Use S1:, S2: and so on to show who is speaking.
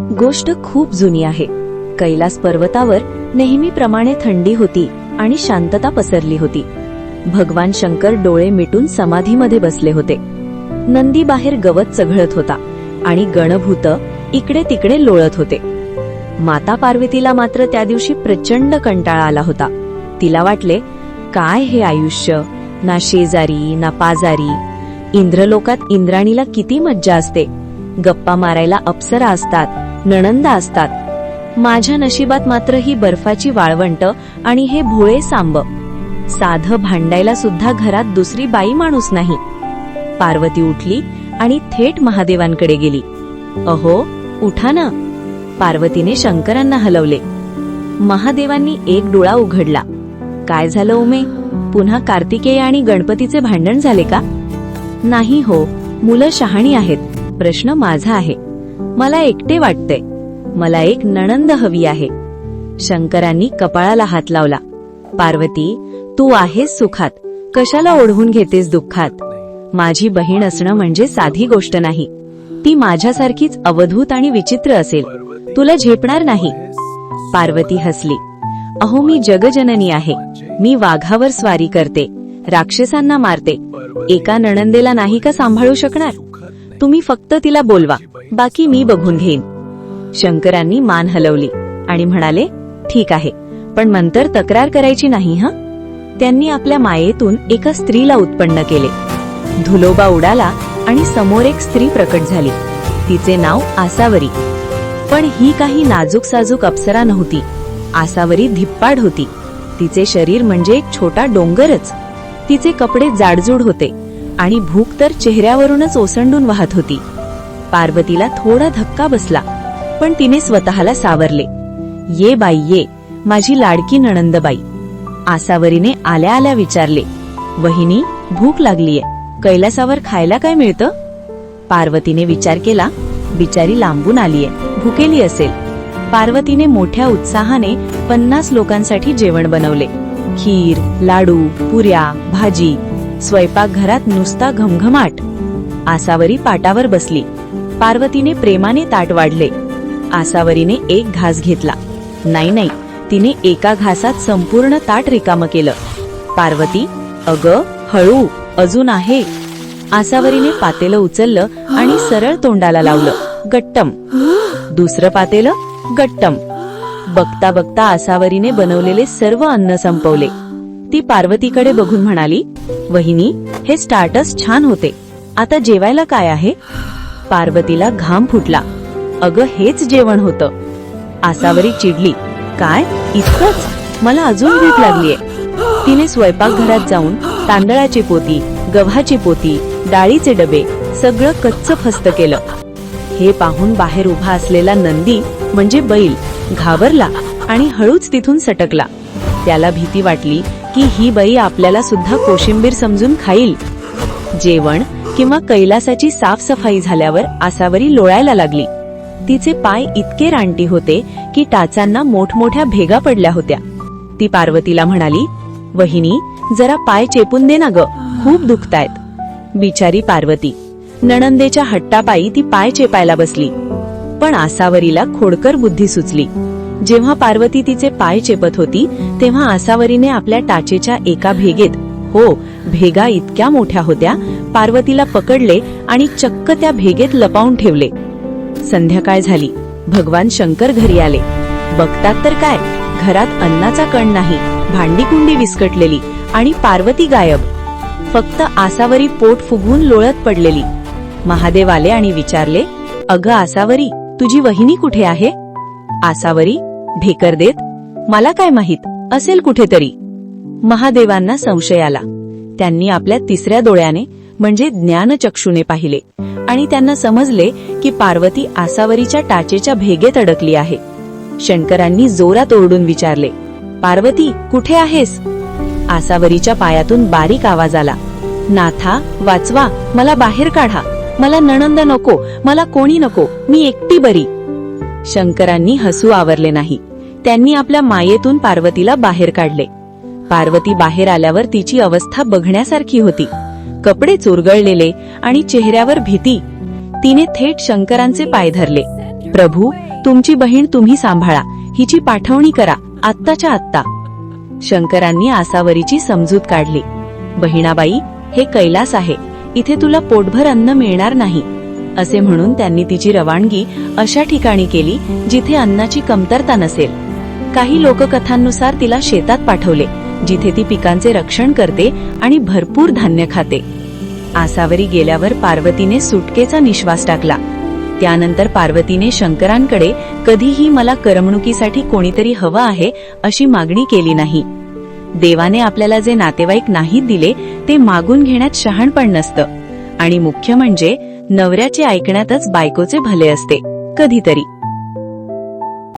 S1: गोष्ट खूप जुनी आहे. कैलास पर्वतावर नेहमीप्रमाणे थंडी होती आणि शांतता पसरली होती. भगवान शंकर डोळे मिटून समाधीमध्ये बसले होते. नंदी बाहेर गवत चघळत होता आणि गणभूत इकडे तिकडे लोळत होते. माता पार्वतीला मात्र त्या दिवशी प्रचंड कंटाळा आला होता. तिला वाटले काय हे आयुष्य? ना शेजारी ना पाजारी. इंद्रलोकात इंद्राणीला किती मज्जा असते. गप्पा मारायला अप्सरा असतात. नणंदा असतात. माझ्या नशिबात मात्र ही बर्फाची वाळवंट आणि हे भोळे सांब. साधं भांडायला सुद्धा घरात दुसरी बाई माणूस नाही. पार्वती उठली आणि थेट महादेवांकडे गेली. अहो उठा ना. पार्वतीने शंकरांना हलवले. महादेवांनी एक डोळा उघडला. काय झालं उमे? पुन्हा कार्तिकेय आणि गणपतीचे भांडण झाले का? नाही हो मुलं शहाणी आहेत. प्रश्न माझा आहे. मला एकटे वाटते मला एक नणंद हवी आहे. शंकरांनी कपाळाला हात लावला. पार्वती तू आहेस सुखात. कशाला ओढवून घेतेस दुःखात? माझी बहीण असणं म्हणजे साधी गोष्ट नाही. ती माझ्यासारखीच अवधूत आणि विचित्र असेल. तुला झेपणार नाही. पार्वती हसली. अहो मी जगजननी आहे. मी वाघावर स्वारी करते. राक्षसांना मारते. एका नणंदेला नाही का सांभाळू शकणार? तुम्ही फक्त तिला बोलवा. बाकी मी बघून घेईन. शंकरांनी मान हलवली आणि म्हणाले ठीक आहे पण नंतर तक्रार करायची नाही हा? त्यांनी आपल्या मायेतून एका स्त्रीला उत्पन्न केले. धुलोबा उडाला आणि समोर एक स्त्री प्रकट झाली. तिचे नाव आसावरी. पण ही काही नाजूक साजूक अप्सरा नव्हती. आसावरी धिप्पाड होती. तिचे शरीर म्हणजे एक छोटा डोंगरच. तिचे कपडे जाडजूड होते. आणि भूक तर चेहऱ्यावरूनच ओसंडून वाहत होती. पार्वतीला थोडा धक्का बसला पण तिने स्वतःला सावरले. ये बाई ये माझी लाडकी नणंदबाई आसावरीने आल्या आल्या विचारले. वहिनी भूक लागलीये कैलासावर खायला काय मिळतं? पार्वतीने विचार केला. बिचारी लांबून आलीये भुकेली असेल. पार्वतीने मोठ्या उत्साहाने पन्नास लोकांसाठी जेवण बनवले. खीर लाडू पुऱ्या भाजी स्वयंपाकघरात नुसता घमघमाट. आसावरी पाटावर बसली. पार्वतीने प्रेमाने ताट वाढले. आसावरीने एक घास घेतला. नाही नाही तिने एका घासात संपूर्ण ताट रिकामं केलं. पार्वती अग हळू अजून आहे. आसावरीने पातेलं उचललं आणि सरळ तोंडाला लावलं. गट्टम. दुसरं पातेलं गट्टम. बघता बघता आसावरीने बनवलेले सर्व अन्न संपवले. ती पार्वतीकडे बघून म्हणाली वहिनी हे स्टार्टस छान होते. आता जेवायला काय आहे? पार्वतीला घाम फुटला. अगं हेच जेवण होतं. आसावरी चिडली. काय? इतकंच? मला अजून भूक लागलीये. तिने स्वयंपाकघरात जाऊन तांदळाची पोती गव्हाची पोती डाळीचे डबे सगळं कच्च फस्त केलं. हे पाहून बाहेर उभा असलेला नंदी म्हणजे बैल घाबरला आणि हळूच तिथून सटकला. त्याला भीती वाटली की ही बाई आपल्याला सुद्धा कोशिंबीर समजून खाईल. जेवण किंवा कैलासाची साफसफाई झाल्यावर आसावरी लोळायला लागली. तिचे पाय इतके रानटी होते की टाचांना मोठमोठ्या भेगा पडल्या होत्या. ती पार्वतीला म्हणाली वहिनी जरा पाय चेपून दे ना ग खूप दुखतायत. बिचारी पार्वती नणंदेच्या हट्टापायी ती पाय चेपायला बसली. पण आसावरीला खोडकर बुद्धी सुचली. जेव्हा पार्वती तिचे पाय चेपत होती तेव्हा आसावरीने आपल्या टाचेच्या एका भेगेत हो भेगा इतक्या मोठ्या होत्या पार्वतीला पकडले आणि चक्क त्या भेगेत लपावून ठेवले. संध्याकाळ झाली? भगवान शंकर घरी आले. बघतात तर काय? घरात अन्नाचा कण नाही भांडी कुंडी विस्कटलेली आणि पार्वती गायब. फक्त आसावरी पोट फुगवून लोळत पडलेली. महादेव आले आणि विचारले अग आसावरी तुझी वहिनी कुठे आहे? आसावरी ढेकर देत मला काय माहीत? असेल कुठेतरी. महादेवांना संशय आला. त्यांनी आपल्या तिसऱ्या डोळ्याने म्हणजे ज्ञानचक्षुने पाहिले आणि त्यांना समजले की पार्वती आसावरीच्या टाचेच्या भेगेत अडकली आहे. शंकरांनी जोरात ओरडून विचारले पार्वती कुठे आहेस? आसावरीच्या पायातून बारीक आवाज आला नाथा वाचवा मला बाहेर काढा. मला नणंद नको मला कोणी नको मी एकटी बरी. शंकरांनी हसू आवरले नाही. त्यांनी आपल्या मायेतून पार्वतीला बाहेर काढले. पार्वती बाहेर आल्यावर तिची अवस्था बघण्यासारखी होती. कपडे चुरगळलेले आणि चेहऱ्यावर भीती. तिने थेट शंकरांचे पाय धरले. प्रभू तुमची बहीण तुम्ही सांभाळा. हिची पाठवणी करा. आत्ताच्या आत्ता. शंकरांनी आसावरीची समजूत काढली. बहिणाबाई हे कैलास आहे. इथे तुला पोटभर अन्न मिळणार नाही. असे म्हणून त्यांनी तिची रवानगी अशा ठिकाणी केली जिथे अन्नाची कमतरता नसेल. काही लोककथांनुसार तिला शेतात पाठवले जिथे ती पिकांचे रक्षण करते आणि भरपूर धान्य खाते. आसावरी गेल्यावर पार्वतीने सुटकेचा निश्वास टाकला. त्यानंतर पार्वतीने शंकरांकडे कधीही मला करमणुकीसाठी कोणीतरी हवं आहे अशी मागणी केली नाही. देवाने आपल्याला जे नातेवाईक नाहीत दिले ते मागून घेण्यात शहाणपण नसतं. आणि मुख्य म्हणजे नवऱ्याचे ऐकण्यातच बायकोचे भले असते. कधीतरी.